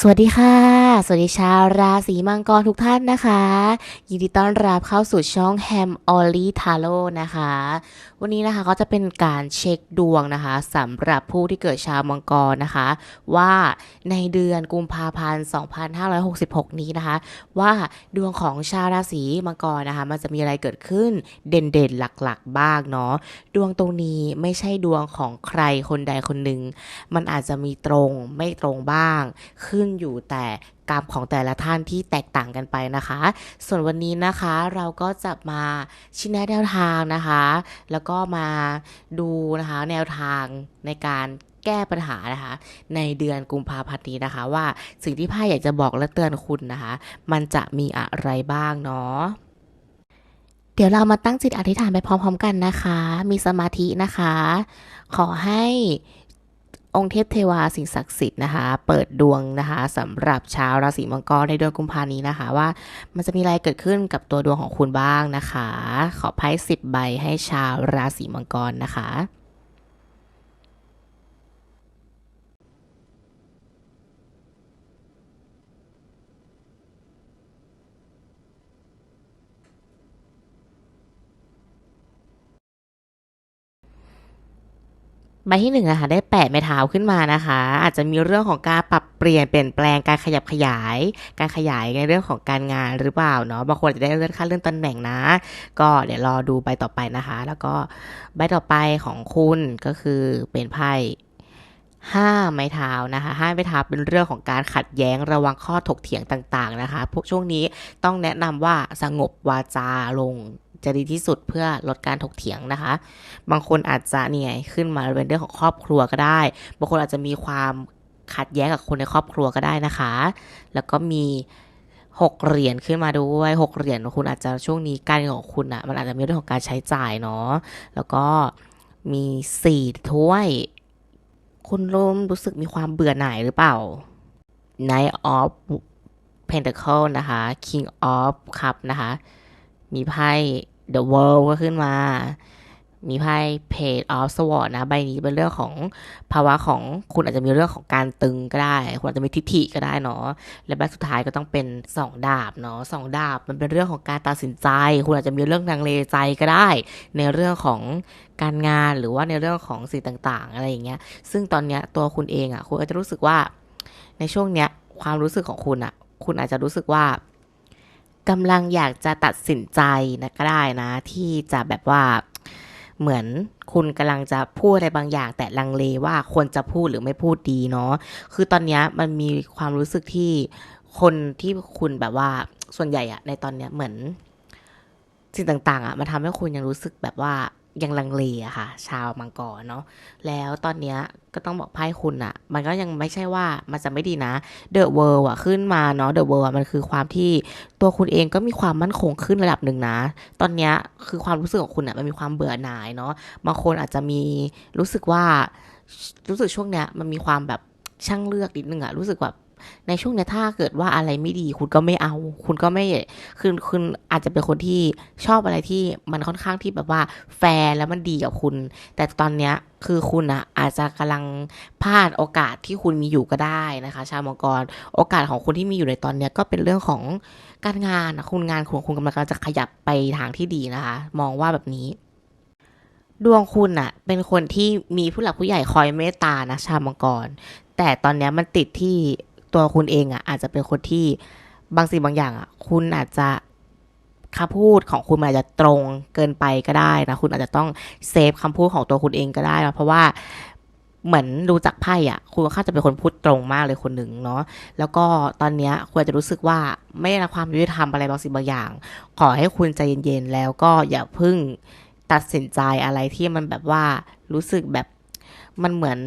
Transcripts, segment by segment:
สวัสดีค่ะ สวัสดีชาวราศีมังกรทุกท่านนะคะ ยินดีต้อนรับเข้าสู่ช่องแฮมออลลี่ทาโร่นะคะ วันนี้นะคะก็จะเป็นการเช็คดวงนะคะสำหรับผู้ที่เกิดชาวมังกรนะคะ ว่าในเดือนกุมภาพันธ์ 2566 นี้นะคะ ว่าดวงของชาวราศีมังกรนะคะ มันจะมีอะไรเกิดขึ้นเด่นๆหลักๆ บ้างเนาะดวงตรงนี้ไม่ใช่ดวงของใครคนใดคนหนึ่งมันอาจจะมีตรงไม่ตรงบ้าง ขึ้นอยู่แต่กรรมของแต่ละท่านที่แตกต่างกันไปนะคะ ส่วนวันนี้นะคะเราก็จะมาชี้แนะแนวทางนะคะ แล้วก็มาดูนะคะแนวทางในการแก้ปัญหานะคะ ในเดือนกุมภาพันธ์นี้นะคะ ว่าสิ่งที่ไพ่อยากจะบอกและเตือนคุณนะคะ มันจะมีอะไรบ้างเนาะเดี๋ยวเรามาตั้งจิตอธิษฐานไปพร้อมๆกันนะคะ มีสมาธินะคะ ขอให้ องค์เทพเทวาสิ่งศักดิ์สิทธิ์นะคะ เปิดดวงนะคะสำหรับชาวราศีมังกรในเดือนกุมภานี้นะคะ ว่ามันจะมีอะไรเกิดขึ้นกับตัวดวงของคุณบ้างนะคะ ขอไพ่สิบใบให้ชาวราศีมังกรนะคะ ใบที่หนึ่งนะคะได้แปะไม้เท้าขึ้นมานะคะ อาจจะมีเรื่องของการปรับเปลี่ยนเปลี่ยนแปลงการขยับขยาย การขยายในเรื่องของการงานหรือเปล่าเนาะบางคนจะได้เลื่อนขั้นเลื่อนตำแหน่งนะ ก็เดี๋ยวรอดูใบต่อไปนะคะ แล้วก็ใบต่อไปของคุณก็คือเป็นไพ่ห้าไม้เท้านะคะห้าไม้เท้าเป็นเรื่องของการขัดแย้งระวังข้อถกเถียงต่างๆนะคะ พวกช่วงนี้ต้องแนะนำว่าสงบวาจาลง จะดีที่สุดเพื่อลดการถกเถียงนะคะ บางคนอาจจะเนี่ยขึ้นมาเป็นเรื่องของครอบครัวก็ได้ บางคนอาจจะมีความขัดแย้งกับคนในครอบครัวก็ได้นะคะ แล้วก็มีหกเหรียญขึ้นมาด้วยหกเหรียญคุณอาจจะช่วงนี้การเงินของคุณอะ่ะมันอาจจะมีเรื่องของการใช้จ่ายเนาะแล้วก็มีสี่ถ้วย คุณร่มรู้สึกมีความเบื่อหน่ายหรือเปล่า Knight of Pentacle นะคะ King of Cup นะคะ มีไพ่ The World ก็ขึ้นมา มีไพ่ Page of Swords นะ ใบนี้เป็นเรื่องของภาวะของคุณอาจจะมีเรื่องของการตึงก็ได้ คุณอาจจะมีทิฐิก็ได้เนาะ และใบสุดท้ายก็ต้องเป็นสองดาบเนาะสองดาบมันเป็นเรื่องของการตัดสินใจ คุณอาจจะมีเรื่องลังเลใจก็ได้ ในเรื่องของการงานหรือว่าในเรื่องของสิ่งต่างๆ อะไรอย่างเงี้ย ซึ่งตอนเนี้ยตัวคุณเองอะ่ะคุณอาจจะรู้สึกว่าในช่วงเนี้ยความรู้สึกของคุณอะ่ะ คุณอาจจะรู้สึกว่า กำลังอยากจะตัดสินใจนะก็ได้นะ ที่จะแบบว่าเหมือนคุณกำลังจะพูดอะไรบางอย่าง แต่ลังเลว่าควรจะพูดหรือไม่พูดดีเนาะคือตอนนี้มันมีความรู้สึกที่คนที่คุณแบบว่าส่วนใหญ่อะในตอนเนี้ยเหมือนสิ่งต่าง ๆอะมันทำให้คุณยังรู้สึกแบบว่า ยังลังเลอะค่ะ ชาวมังกรเนาะแล้วตอนเนี้ยก็ต้องบอกไพ่คุณอะมันก็ยังไม่ใช่ว่ามันจะไม่ดีนะเดอะเวิร์อะขึ้นมาเนาะเดอะเวิร์มันคือความที่ตัวคุณเองก็มีความมั่นคงขึ้นระดับหนึ่งนะ ตอนเนี้ยคือความรู้สึกของคุณอะมันมีความเบื่อหน่ายเนาะบางคนอาจจะมีรู้สึกว่ารู้สึกช่วงเนี้ยมันมีความแบบช่างเลือกนิดนึงอะรู้สึกแบบ ในช่วงนี้ถ้าเกิดว่าอะไรไม่ดีคุณก็ไม่เอา คุณก็ไม่คือคุณอาจจะเป็นคนที่ชอบอะไรที่มันค่อนข้างที่แบบว่าแฟร์แล้วมันดีกับคุณ แต่ตอนเนี้ยคือคุณอะอาจจะกำลังพลาดโอกาสที่คุณมีอยู่ก็ได้นะคะ ชาวมังกรโอกาสของคุณที่มีอยู่ในตอนเนี้ยก็เป็นเรื่องของการงานคุณงานของคุณกำลังจะขยับไปทางที่ดีนะคะ มองว่าแบบนี้ดวงคุณอะเป็นคนที่มีผู้หลักผู้ใหญ่คอยเมตตานะชาวมังกร แต่ตอนนี้มันติดที่ ตัวคุณเองอะอาจจะเป็นคนที่บางสิ่งบางอย่างอะคุณอาจจะคำพูดของคุณอาจจะตรงเกินไปก็ได้นะคุณอาจจะต้องเซฟคำพูดของตัวคุณเองก็ได้นะเพราะว่าเหมือนดูจากไพ่อะคุณค่าจะเป็นคนพูดตรงมากเลยคนหนึ่งเนาะแล้วก็ตอนเนี้ยคุณอาจะรู้สึกว่าไม่ได้รับความยุติธรรมอะไรบางสิ่งบางอย่าง ขอให้คุณใจเย็นๆแล้วก็อย่าพึ่งตัดสินใจอะไรที่มันแบบว่ารู้สึกแบบมันเหมือน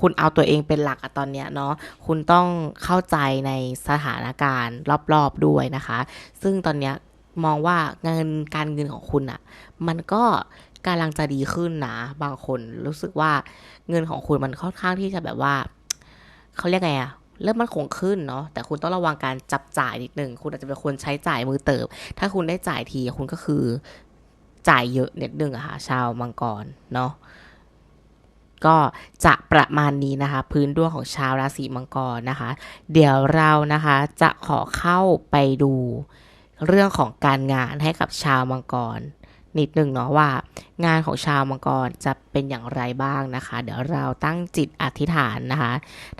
คุณเอาตัวเองเป็นหลักอะตอนเนี้ยเนาะคุณต้องเข้าใจในสถานการณ์รอบๆด้วยนะคะ ซึ่งตอนเนี้ยมองว่าเงินการเงินของคุณอะมันก็กำลังจะดีขึ้นนะบางคนรู้สึกว่าเงินของคุณมันค่อนข้างที่จะแบบว่าเขาเรียกไงอะเริ่มมันคงขึ้นเนาะแต่คุณต้องระวังการจับจ่ายนิดนึงคุณอาจจะเป็นคนใช้จ่ายมือเติบ ถ้าคุณได้จ่ายทีคุณก็คือจ่ายเยอะนิดนึงอะค่ะชาวมังกรเนาะ ก็จะประมาณนี้นะคะ พื้นดวงของชาวราศีมังกรนะคะ เดี๋ยวเรานะคะจะขอเข้าไปดูเรื่องของการงานให้กับชาวมังกรนิดหนึ่งเนาะว่า งานของชาวมังกรจะเป็นอย่างไรบ้างนะคะ เดี๋ยวเราตั้งจิตอธิษฐานนะคะ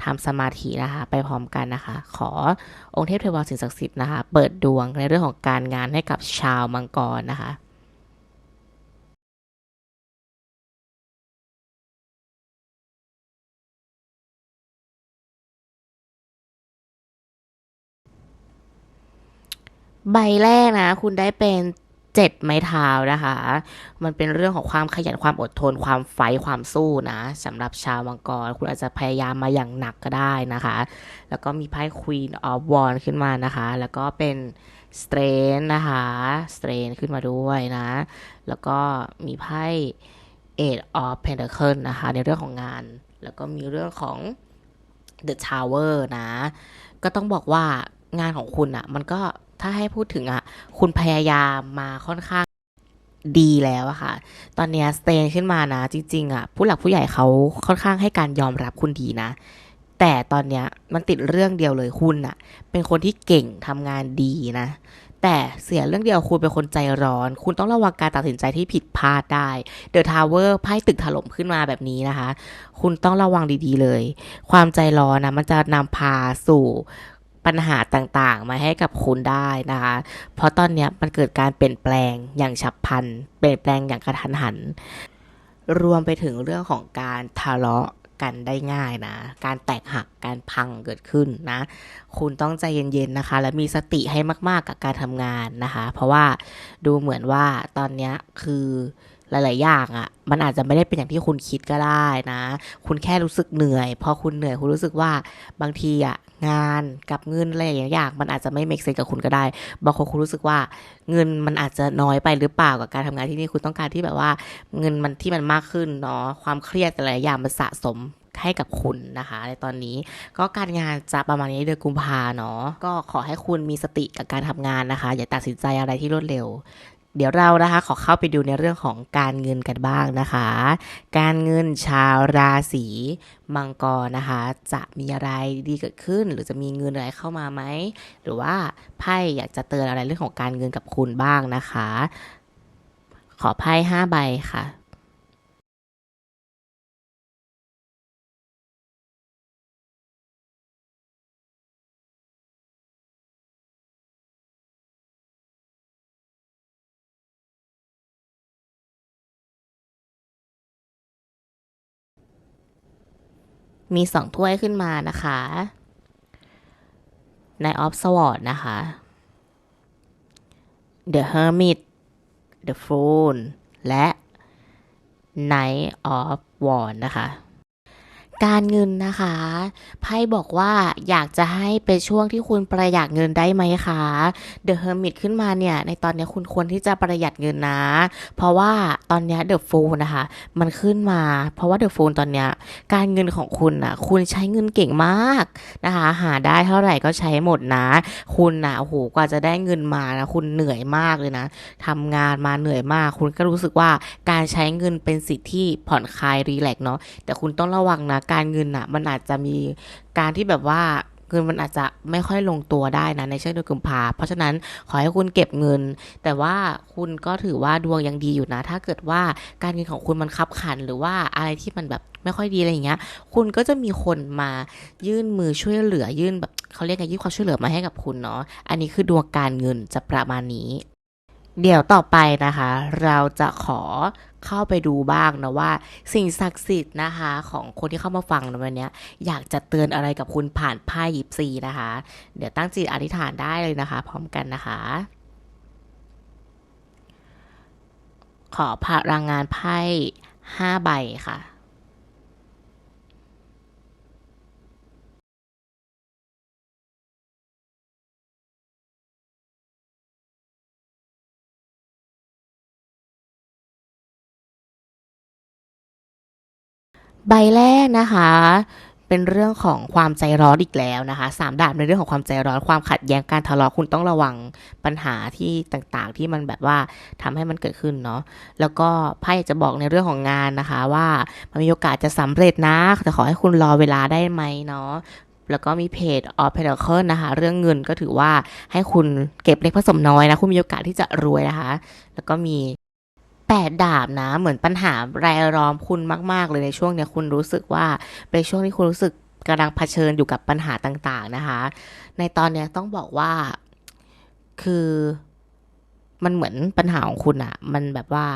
ทำสมาธินะคะ ไปพร้อมกันนะคะ ขอองค์เทพเทวาสิ่งศักดิ์สิทธิ์นะคะ เปิดดวงในเรื่องของการงานให้กับชาวมังกรนะคะ ใบแรกนะ คุณได้เป็นเจ็ดไม้เท้านะคะ มันเป็นเรื่องของความขยันความอดทน ความไฟความสู้นะสำหรับชาวมังกร คุณอาจจะพยายามมาอย่างหนักก็ได้นะคะ แล้วก็มีไพ่ Queen of w a n d ขึ้นมานะคะ แล้วก็เป็น Strength นะคะ Strength ขึ้นมาด้วยนะ แล้วก็มีไพ่ Eight of Pentacles นะคะ ในเรื่องของงาน แล้วก็มีเรื่องของ The Tower นะ ก็ต้องบอกว่างานของคุณอะมันก็ ถ้าให้พูดถึงอะคุณพยายามมาค่อนข้างดีแล้วอะค่ะ ตอนเนี้สเตนขึ้นมานะ จริง ๆอะผู้หลักผู้ใหญ่เขาค่อนข้างให้การยอมรับคุณดีนะ แต่ตอนเนี้ยมันติดเรื่องเดียวเลยคุณอะเป็นคนที่เก่งทำงานดีนะ แต่เสียเรื่องเดียวคุณเป็นคนใจร้อน คุณต้องระวังการตัดสินใจที่ผิดพลาดได้เดอะทาวเวอร์ไพ่ตึกถล่มขึ้นมาแบบนี้นะคะ คุณต้องระวังดีๆเลย ความใจร้อนนะมันจะนำพาสู่ ปัญหาต่างๆ มาให้กับคุณได้นะคะ เพราะตอนนี้มันเกิดการเปลี่ยนแปลงอย่างฉับพลัน เปลี่ยนแปลงอย่างกระทันหัน รวมไปถึงเรื่องของการทะเลาะกันได้ง่ายนะ การแตกหัก การพังเกิดขึ้นนะ คุณต้องใจเย็นๆนะคะ และมีสติให้มาก ๆ กับการทำงานนะคะ เพราะว่าดูเหมือนว่าตอนนี้คือ หลาย ๆ อย่างอะ่ะ มันอาจจะไม่ได้เป็นอย่างที่คุณคิดก็ได้นะ คุณแค่รู้สึกเหนื่อย พอคุณเหนื่อยคุณรู้สึกว่าบางทีอะ่ะงานกับเงินอะไรอย่างอย่างมันอาจจะไม่เมกเซนกับคุณก็ได้ บางคนคุณรู้สึกว่าเงินมันอาจจะน้อยไปหรือเปล่ากับการทำงานที่นี่คุณต้องการที่แบบว่า เงินมันที่มันมากขึ้นเนาะความเครียดอะไรอย่างมันสะสมให้กับคุณนะคะ ในตอนนี้ก็การงานจะประมาณนี้เดือนกุมภาเนาะก็ขอให้คุณมีสติกับการทำงานนะคะ อย่าตัดสินใจอะไรที่รวดเร็ว เดี๋ยวเรานะคะขอเข้าไปดูในเรื่องของการเงินกันบ้างนะคะ การเงินชาวราศีมังกรนะคะ จะมีอะไรดีเกิดขึ้น หรือจะมีเงินอะไรเข้ามาไหมหรือว่าไพ่อยากจะเตือนอะไรเรื่องของการเงินกับคุณบ้างนะคะ ขอไพ่ห้าใบค่ะ มีสองถ้วยขึ้นมานะคะ ในออฟสวอตนะคะ The Hermit The Fool และ Knight of Wand นะคะ การเงินนะคะไพ่บอกว่าอยากจะให้เป็นช่วงที่คุณประหยัดเงินได้ไหมคะ The Hermit ขึ้นมาเนี่ย ในตอนนี้คุณควรที่จะประหยัดเงินนะ เพราะว่าตอนนี้ The Fool นะคะ มันขึ้นมา เพราะว่า The Fool ตอนนี้การเงินของคุณนะคุณใช้เงินเก่งมากนะคะ หาได้เท่าไหร่ก็ใช้หมดนะ คุณนะโอ้โหกว่าจะได้เงินมานะคุณเหนื่อยมากเลยนะทำงานมาเหนื่อยมาก คุณก็รู้สึกว่าการใช้เงินเป็นสิ่งที่ผ่อนคลายรีแลกซ์เนาะแต่คุณต้องระวังนะการเงินอะมันอาจจะมีการที่แบบว่าเงินมันอาจจะไม่ค่อยลงตัวได้นะในช่วงเดือนกุมภาเพราะฉะนั้นขอให้คุณเก็บเงิน แต่ว่าคุณก็ถือว่าดวงยังดีอยู่นะ ถ้าเกิดว่าการเงินของคุณมันคับขัน หรือว่าอะไรที่มันแบบไม่ค่อยดีอะไรอย่างเงี้ย คุณก็จะมีคนมายื่นมือช่วยเหลือยื่นแบบเขาเรียกไงยื่นความช่วยเหลือมาให้กับคุณเนาะ อันนี้คือดวงการเงินจะประมาณนี้ เดี๋ยวต่อไปนะคะ เราจะขอเข้าไปดูบ้างนะว่า สิ่งศักดิ์สิทธิ์นะคะ ของคนที่เข้ามาฟังในวันนี้อยากจะเตือนอะไรกับคุณผ่านไพ่ยิปซีนะคะ เดี๋ยวตั้งจิตอธิษฐานได้เลยนะคะ พร้อมกันนะคะ ขอพลังงานไพ่ห้าใบค่ะ ใบแรกนะคะ เป็นเรื่องของความใจร้อนอีกแล้วนะคะสามดาบในเรื่องของความใจร้อนความขัดแย้งการทะเลาะคุณต้องระวังปัญหาที่ต่างๆ ที่มันแบบว่าทำให้มันเกิดขึ้นเนาะแล้วก็ไพ่อยากจะบอกในเรื่องของงานนะคะ ว่ามันมีโอกาสจะสำเร็จนะแต่ขอให้คุณรอเวลาได้ไหมเนาะแล้วก็มีเพจ of Pentacle นะคะ เรื่องเงินก็ถือว่าให้คุณเก็บเล็กผสมน้อยนะ คุณมีโอกาสที่จะรวยนะคะ แล้วก็มี แปดดาบนะ เหมือนปัญหารายล้อมคุณมาก ๆ เลยในช่วงเนี้ยคุณรู้สึกว่าเป็นช่วงที่คุณรู้สึกกำลังเผชิญอยู่กับปัญหาต่างๆนะคะ ในตอนเนี้ยต้องบอกว่าคือมันเหมือนปัญหาของคุณอะมันแบบว่า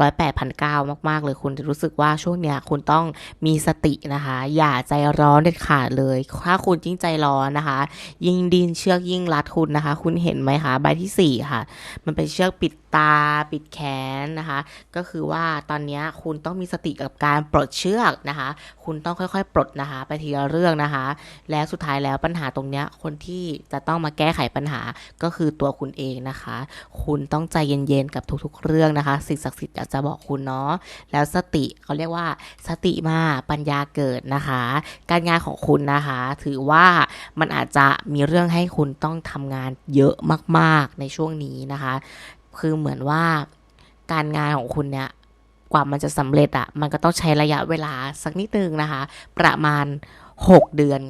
ร้อยแปดพันเก้ามาก ๆ เลยคุณจะรู้สึกว่าช่วงเนี้ยคุณต้องมีสตินะคะ อย่าใจร้อนเด็ดขาดเลย ถ้าคุณยิ่งใจร้อนนะคะ ยิ่งดินเชือกยิ่งรัดคุณนะคะ คุณเห็นไหมคะ ใบที่สี่ค่ะ มันเป็นเชือกปิด ตา ปิดแขนนะคะ ก็คือว่าตอนนี้คุณต้องมีสติกับการปลดเชือกนะคะ คุณต้องค่อยๆ ปลดนะคะ ไปทีละเรื่องนะคะ แล้วสุดท้ายแล้วปัญหาตรงเนี้ยคนที่จะต้องมาแก้ไขปัญหาก็คือตัวคุณเองนะคะ คุณต้องใจเย็นๆกับทุกๆ เรื่องนะคะ สิ่งศักดิ์สิทธิ์อยากจะบอกคุณเนาะแล้วสติเขาเรียกว่าสติมาปัญญาเกิดนะคะ การงานของคุณนะคะ ถือว่ามันอาจจะมีเรื่องให้คุณต้องทำงานเยอะมาก ๆในช่วงนี้นะคะ คือเหมือนว่าการงานของคุณเนี่ยกว่ามันจะสำเร็จอะ่ะ มันก็ต้องใช้ระยะเวลาสักนิดนึงนะคะ ประมาณ 6 เดือน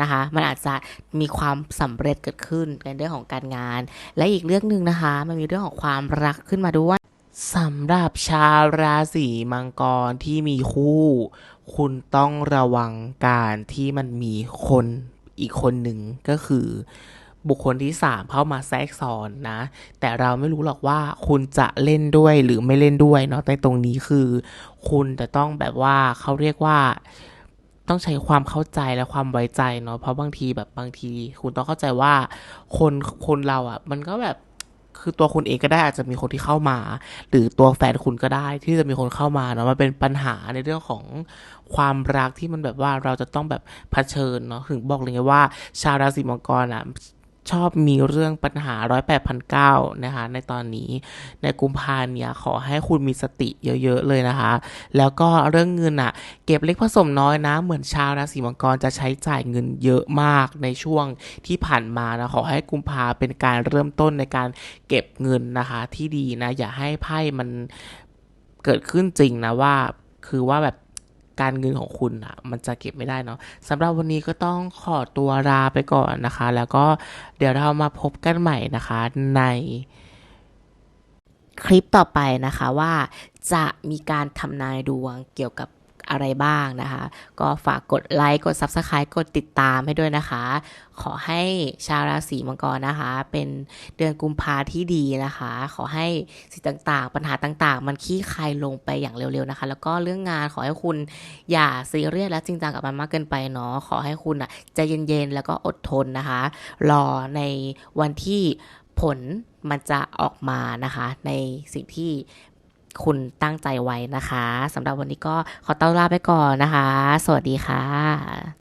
นะคะ มันอาจจะมีความสำเร็จเกิดขึ้นในเรื่องของการงาน และอีกเรื่องหนึ่งนะคะ มันมีเรื่องของความรักขึ้นมาด้วยสำหรับชาวราศีมังกรที่มีคู่ คุณต้องระวังการที่มันมีคนอีกคนหนึ่งก็คือ บุคคลที่สามเข้ามาแทรกซ้อนนะ แต่เราไม่รู้หรอกว่าคุณจะเล่นด้วยหรือไม่เล่นด้วยเนาะในตรงนี้คือ คุณจะต้องแบบว่าเขาเรียกว่าต้องใช้ความเข้าใจและความไว้ใจเนาะเพราะบางทีแบบบางที คุณต้องเข้าใจว่าคนคนเราอะ่ะ มันก็แบบคือตัวคุณเองก็ได้อาจจะมีคนที่เข้ามา หรือตัวแฟนคุณก็ได้ที่จะมีคนเข้ามาเนาะมันเป็นปัญหาในเรื่องของความรักที่มันแบบว่าเราจะต้องแบบเผชิญเนาะถึงบอกเลยว่า ชาวราศีมังกรอะ ชอบมีเรื่องปัญหาร้อยแปดพันเก้านะคะ ในตอนนี้ในกุมภาเนี่ยขอให้คุณมีสติเยอะๆเลยนะคะ แล้วก็เรื่องเงินอะ เก็บเล็กผสมน้อยนะ เหมือนชาวราศีมังกรจะใช้จ่ายเงินเยอะมากในช่วงที่ผ่านมานะขอให้กุมภาเป็นการเริ่มต้นในการเก็บเงินนะคะที่ดีนะ อย่าให้ไพ่มันเกิดขึ้นจริงนะว่าคือว่าแบบ การเงินของคุณอะมันจะเก็บไม่ได้เนาะสำหรับวันนี้ก็ต้องขอตัวลาไปก่อนนะคะ แล้วก็เดี๋ยวเรามาพบกันใหม่นะคะในคลิปต่อไปนะคะว่าจะมีการทำนายดวงเกี่ยวกับ อะไรบ้างนะคะ ก็ฝากกดไลค์กด Subscribe กดติดตามให้ด้วยนะคะ ขอให้ชาวราศีมังกรนะคะ เป็นเดือนกุมภาที่ดีนะคะ ขอให้สิ่งต่างๆ ปัญหาต่างๆ มันคลี่คลายลงไปอย่างเร็วๆนะคะ แล้วก็เรื่องงานขอให้คุณอย่าซีเรียสและจริงจังกับมันมากเกินไปเนาะขอให้คุณอะใจเย็นๆแล้วก็อดทนนะคะ รอในวันที่ผลมันจะออกมานะคะ ในสิ่งที่ คุณตั้งใจไว้นะคะสำหรับวันนี้ก็ขอต้อนลาไปก่อนนะคะ สวัสดีค่ะ